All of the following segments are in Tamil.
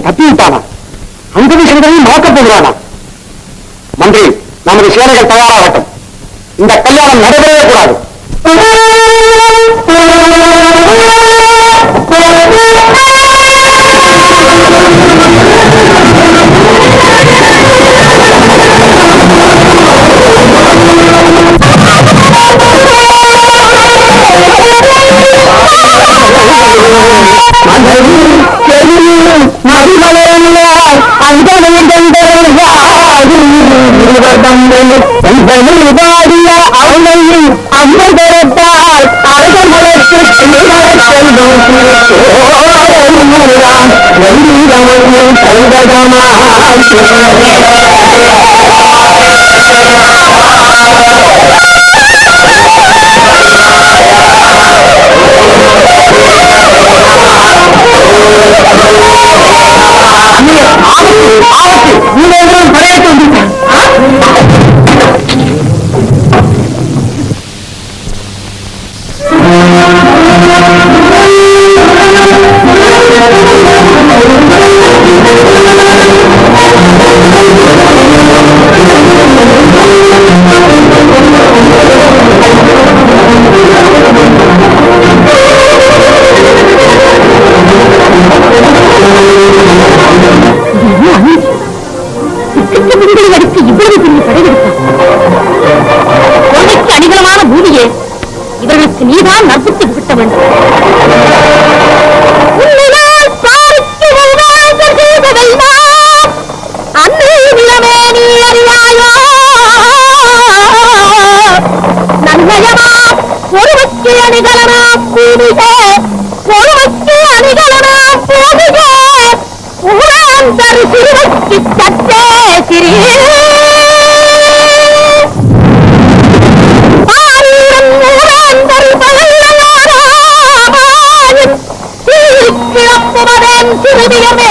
பக்தி விட்டானா அங்கவி சங்கரனையும் மறக்கப் போகிறானா? மந்திரி நமது சேனைகள் தயாராகட்டும். இந்த கல்யாணம் நடைபெறவே கூடாது. அடுத்து ஒருவக்கு அணிகலனா பூமியே ஒருவக்கு அணிகலனா பூமியே ஊராந்தர் சிறுவக்கு சற்றே சிறீ சிறுதியமே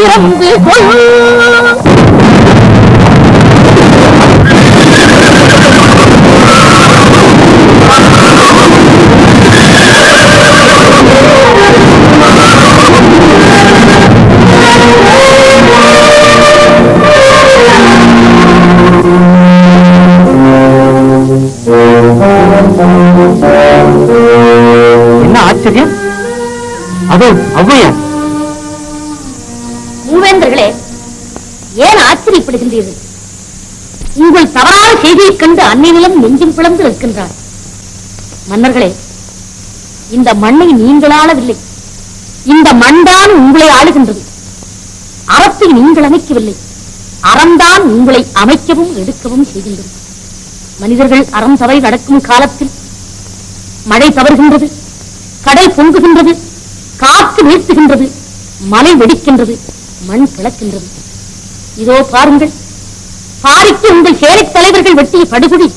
வாசிறந்து சொல் என்ன ஆச்சரியம் அதோ ஔவையார் கண்டு அன்னையிலும் நெஞ்சும் பிளந்து நிற்கின்றார். மன்னர்களே இந்த மண்ணை நீங்கள் ஆளவில்லை. இந்த மண்தான் உங்களை ஆளுகின்றது. அறத்தை நீங்கள் அமைக்கவில்லை. அறம்தான் உங்களை அமைக்கவும் எடுக்கவும் செய்கின்றது. மனிதர்கள் அறம் தவறி நடக்கும் காலத்தில் மழை தவறுகின்றது கடல் பொங்குகின்றது காற்று வீழ்த்துகின்றது மலை வெடிக்கின்றது மண் கிளக்கின்றது இதோ பாருங்கள் பாரிக்கு உங்கள் சேரை தலைவர்கள் வெட்டிய படுகுடி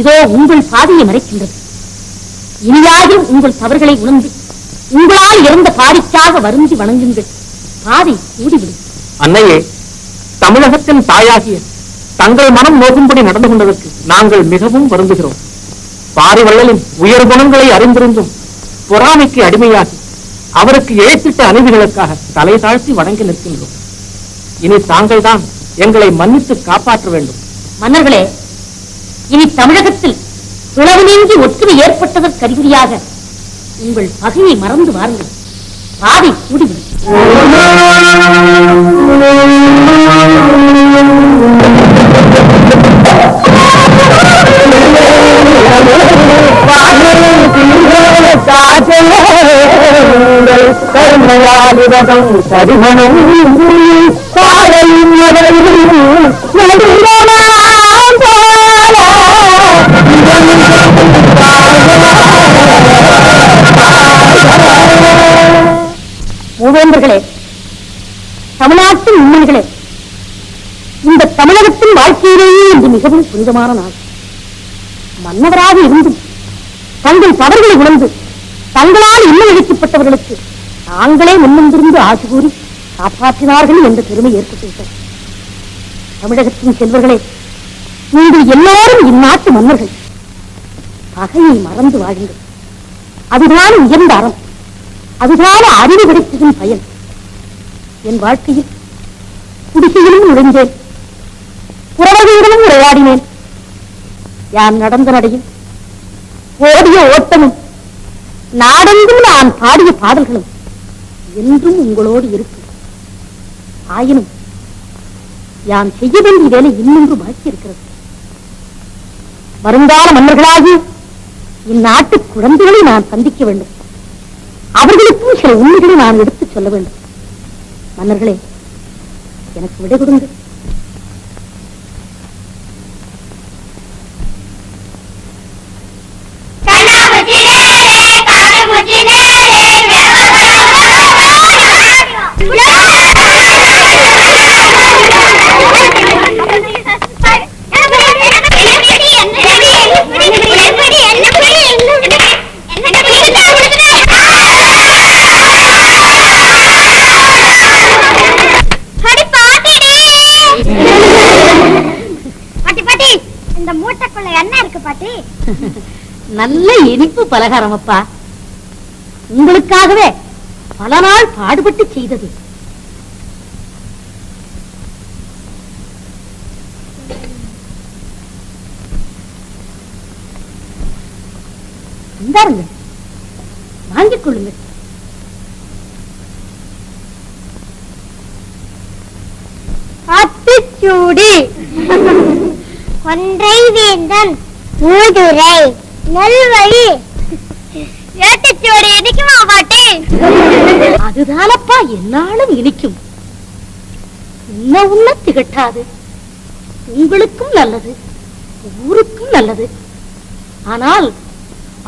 இதோ உங்கள் பாதையை மறைக்கின்றது. இனியாயும் உங்கள் தவறுகளை உணர்ந்து உங்களால் இறந்த பாரிக்காக வருந்தி வணங்குங்கள். பாதை கூடிவிடும். அன்னையே தமிழகத்தின் தாயாகிய தங்கள் மனம் நோக்கும்படி நடந்து கொண்டதற்கு நாங்கள் மிகவும் வருந்துகிறோம். பாரிவள்ளலின் உயர் குணங்களை அறிந்திருந்தும் பொறாமைக்கு அடிமையாகி அவருக்கு இழைத்திட்ட அநீதிகளுக்காக தலை தாழ்த்தி வணங்கி நிற்கின்றோம். இனி தாங்கள்தான் எங்களை மன்னித்து காப்பாற்ற வேண்டும். மன்னர்களே இனி தமிழகத்தில் பிளவு நீங்கி ஒற்றுமை ஏற்பட்டதற்கு அறிகுறியாக உங்கள் பகையை மறந்து வாருங்கள். பாதை கூடிவிடும் சரிமணம் மூவேந்தர்களே தமிழ்நாட்டின் உண்மைகளே இந்த தமிழகத்தின் வாழ்க்கையிலேயே இன்று மிகவும் புனிதமான நாள் மன்னவராக இருந்தும் தங்கள் தவறுகளை உணர்ந்து தங்களால் இன்னும் இழைக்கப்பட்டவர்களுக்கு தாங்களே முன்வந்திருந்து ஆசி கூறி காப்பாற்றினார்கள் என்ற பெருமை ஏற்பட்டுவிட்டது. தமிழகத்தின் செல்வர்களே நீங்கள் எல்லாரும் இந்நாட்டு மன்னர்கள். பகையை மறந்து வாழுங்கள். அதுதான் உயர்ந்த அறம். அதுதான் அறிவு கிடைத்ததின் பயன். என் வாழ்க்கையில் குடிசையிலும் நுழைந்தேன். குறவகையிலும் உரையாடினேன். யான் நடந்த நடையில் ஓடிய ஓட்டமும் நாடெங்கும் நான் பாடிய பாடல்களும் என்றும் உங்களோடு இருக்கும் ஆயினும் யான் செய்ய வேண்டிய வேலை இன்னொன்று பாக்கி இருக்கிறது வருங்கால மன்னர்களாகி இந்நாட்டு குழந்தைகளை நான் சந்திக்க வேண்டும். அவர்களுக்கும் சில உண்மைகளை நான் எடுத்துச் சொல்ல வேண்டும். மன்னர்களே எனக்கு விடை கொடுங்கள் பாட்டி பாட்டி இந்த மூட்டைக்குள்ள என்ன இருக்கு பாட்டி நல்ல இனிப்பு பலகாரம் அப்பா. உங்களுக்காகவே பல நாள் பாடுபட்டு செய்தது. இந்தாருங்க. வாங்கிக் கொள்ளுங்கள். அத்திச்சூடி ஒன்றை வேந்தன் மூதுரை நெல்வழி. ஏட்டுச்சூடி இடிக்குமா பாட்டி? அதுதானப்பா என்னாலும் இனிக்கும். உண்ண உண்ண திகட்டாது. உங்களுக்கும் நல்லது ஊருக்கும் நல்லது. ஆனால்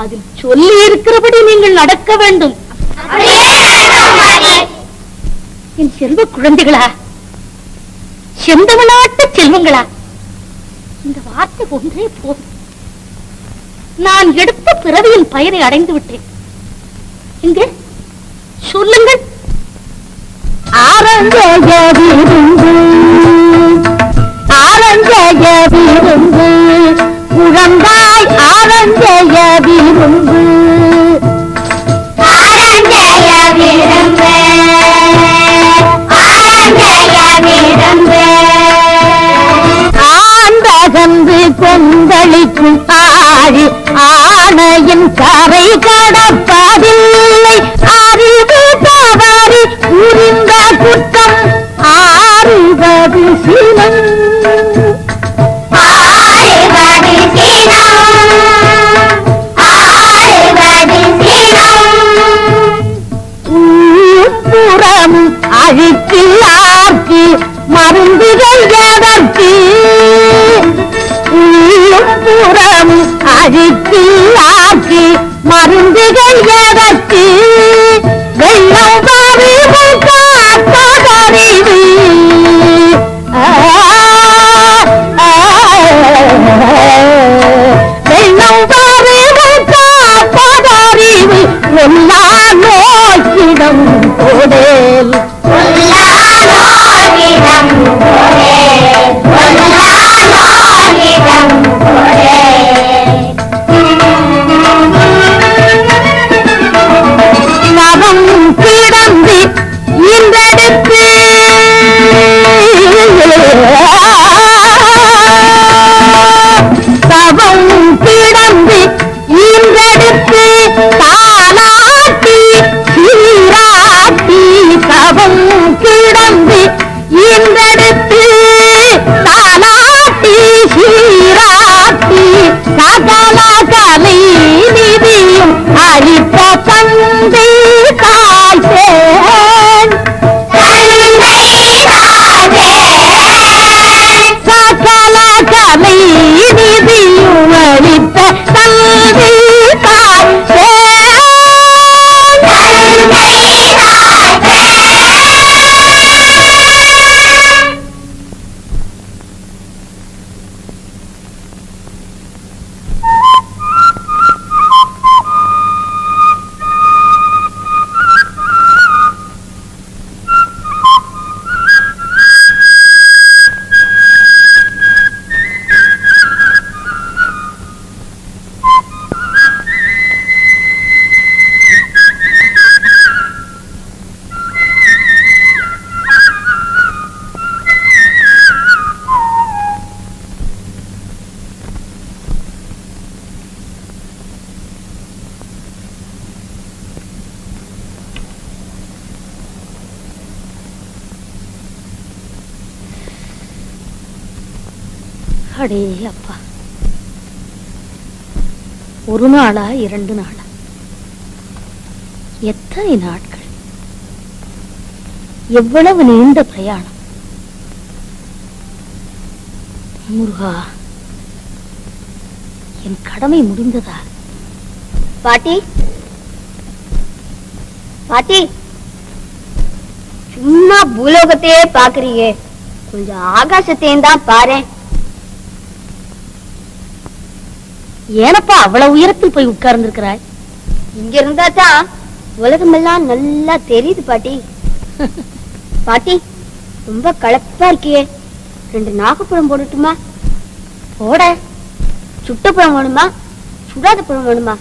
அதில் சொல்லி இருக்கிறபடி நீங்கள் நடக்க வேண்டும். என் செல்வ குழந்தைகளா செந்தமிழ்நாட்டு செல்வங்களா இந்த வார்த்தை ஒன்றே போதும். நான் எடுத்த பிறவியின் பயனை அடைந்து விட்டேன். இங்கே சொல்லுங்கள். ஆரஞ்சய விருந்து ஆரஞ்சய விருந்து குழந்தாய் ஆரஞ்சய விருந்து ஆரஞ்சய ஆண்டகன்று கொந்தளிக்கும் ஆணையின் கரை கடப்பதில்லை. அடே அப்பா. ஒரு நாளா இரண்டு நாளா? எத்தனை நாட்கள்? எவ்வளவு நீண்ட பிரயாணம்? முருகா என் கடமை முடிந்ததா? பாட்டி? பாட்டி? சும்மா பூலோகத்தையே பாக்குறீங்க கொஞ்சம் ஆகாசத்தையும் தான் பாரு ஏனப்பா அவ்வளவு உயரத்தில் போய் உட்கார்ந்திருக்கிறாய்? இங்க இருந்தாதான் உலகமெல்லாம் நல்லா தெரியுது பாட்டி. பாட்டி ரொம்ப கலப்பா இருக்கியே. ரெண்டு நாகப்பழம் போடட்டுமா? போட. சுட்ட பழம் வேணுமா? சுடாத பழம் வேணுமா?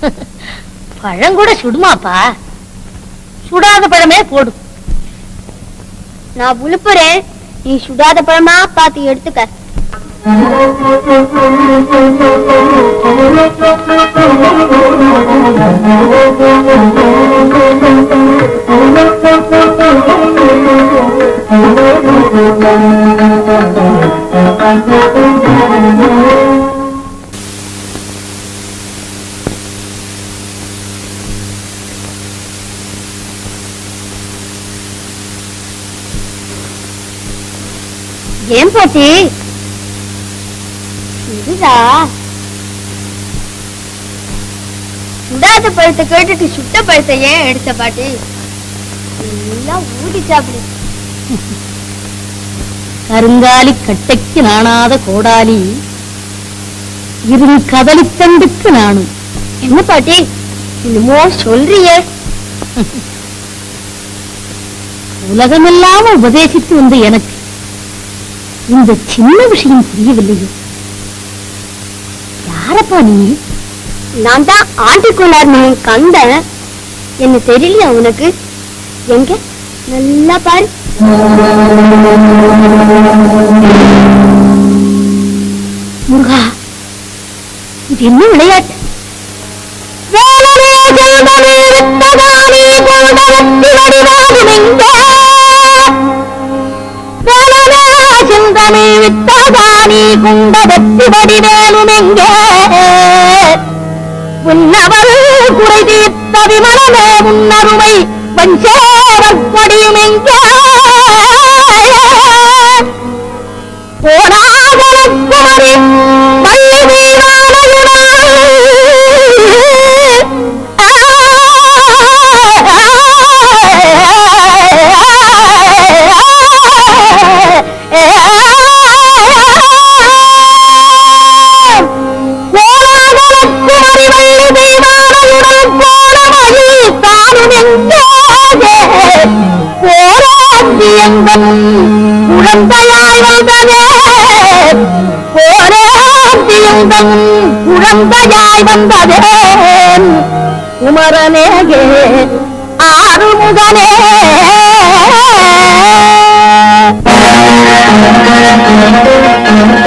பழம் கூட சுடுமாப்பா. சுடாத பழமே போடும் நான் உழுப்புறேன். நீ சுடாத பழமா பார்த்து எடுத்துக்க. ஏன் பாட்டி இதுதா சுடாத பழத்தை கேட்டுட்டு சுட்ட பழத்தை ஏன் எடுத்த பாட்டி? எல்லாம் ஊடி சாப்பிடு கருங்காலி கட்டைக்கு நாணாத கோடாலி இரு கதலித்தண்டுக்கு நானும். என்ன பாட்டி? என்னமோ சொல்றியே. உலகமெல்லாம் உபதேசித்து வந்த எனக்கு இந்த சின்ன விஷயம் புரியவில்லையே. யாரப்பா நீ நான் தான் ஆண்டிக்குள்ளார் மகன் கந்த என்ன தெரியலையா உனக்கு எங்க நல்லா பாரு முருகா இது என்ன விளையாட்டு சிந்தனை வித்ததானி குண்டதத்தி வடிவேலுமெங்கே? உன்னவர் குறை தீர்த்த விமலமே உன்னருமை வஞ்சேவர் கொடியுமெங்கே? போராகலக்குமரி வள்ளி குழந்தையாய் வந்ததே குமரனேகே ஆறுமுகனே Thank you.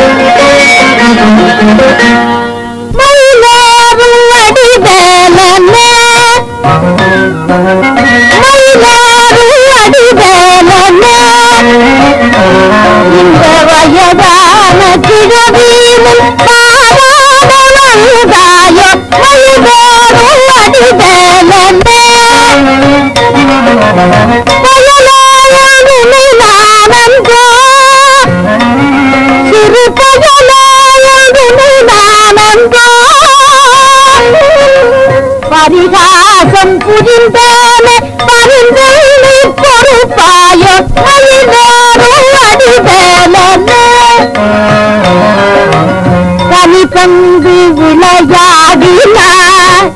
கனி கண்டு விளையாடினார்.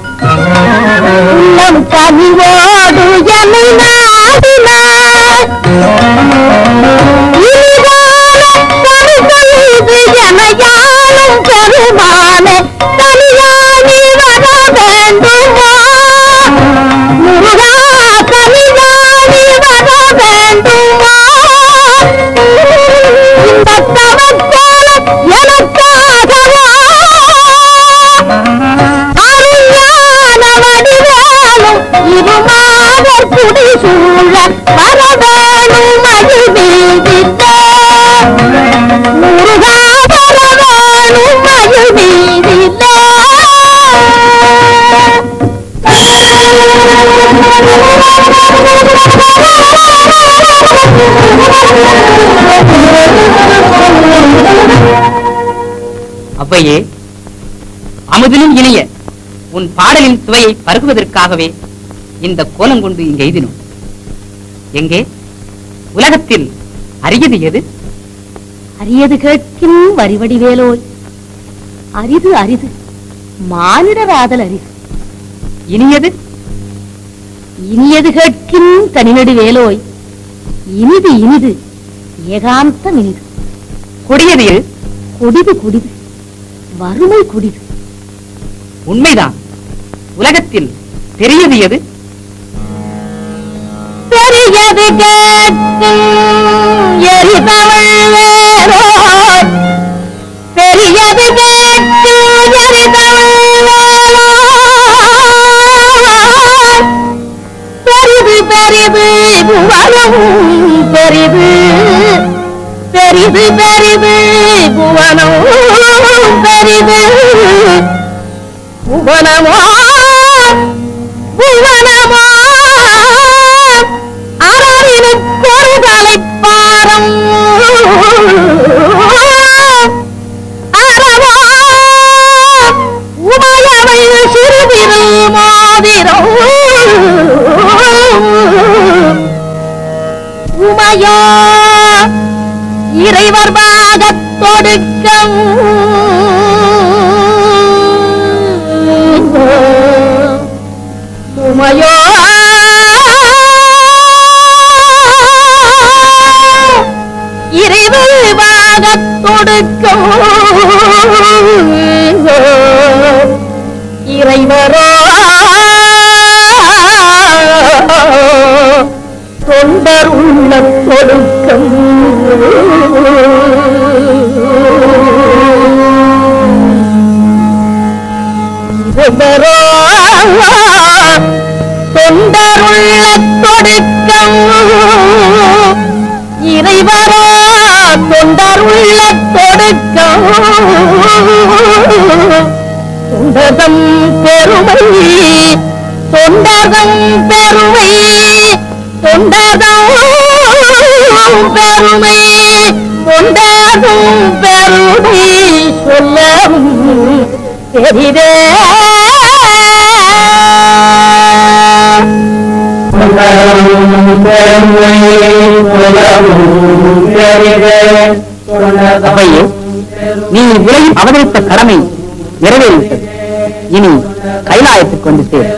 உள்ளம் கனிவோடு என்னை அவ்வையே அமுதிலும் இணைய உன் பாடலின் சுவையை பருகுவதற்காகவே இந்த கோலம் கொண்டு இங்கு எய்தினோம். எங்கே? உலகத்தில் அரியது எது? அரியது கேட்கின் வரிவடிவேலோய் அரிது அரிது மானிடராதல் அரிது. இனியது? இனியது கேட்கின் தனிநடு வேலோய். இனிது இனிது ஏகாந்தம் இனிது கொடியது எது கொடிது குடிது வறுமை குடிது. உண்மைதான். உலகத்தில் பெரியது எது? பெரியது எரிதவள் பெரியது எரிதவள் பெரிது புவனம் பெரிது. பெரிது பெரிது புவனம் பெரிது. புவனமோ புவனமோ அறவினும் பொருதலை பாரம். அறவோ உமையவை சிறுவிரல் மாதிரம் உமையோ இறைவர் பாகத்தொடுக்கம் உமையோ? இறைவர் பாகத்தொடுக்கம் இறைவரோ? தொண்டர் உள்ள தொடுக்கம் இறைவரோ தொண்டர் தொடுக்கம் இறைவரோ தொண்டருள்ள தொடுக்கம் தொண்டதம் பெருமை தொண்டதம் பெருமை. தொண்டதம் பெருமை தொண்டதும் பெருமை சொல்லவும் அவ்வையே நீ உலகில் அவதரித்த கடமை நிறைவேறிவிட்டது. இனி கைலாயத்துக்கு வந்து சேர்